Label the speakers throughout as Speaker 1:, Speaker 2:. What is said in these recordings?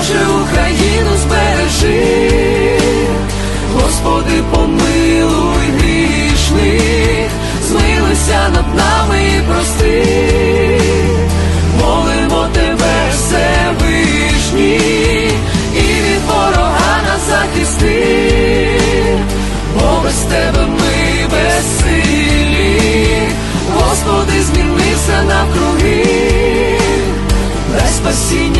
Speaker 1: Боже, Україну збережи, Господи, помилуй грішних, змилуйся над нами і прости, молимо тебе, Всевишній, і від ворога нас захисти, бо без тебе ми безсилі, Господи, зміни все навкруги, дай спасіння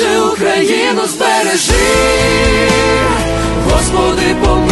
Speaker 1: Боже, Україну збережи, Господи, помилуй.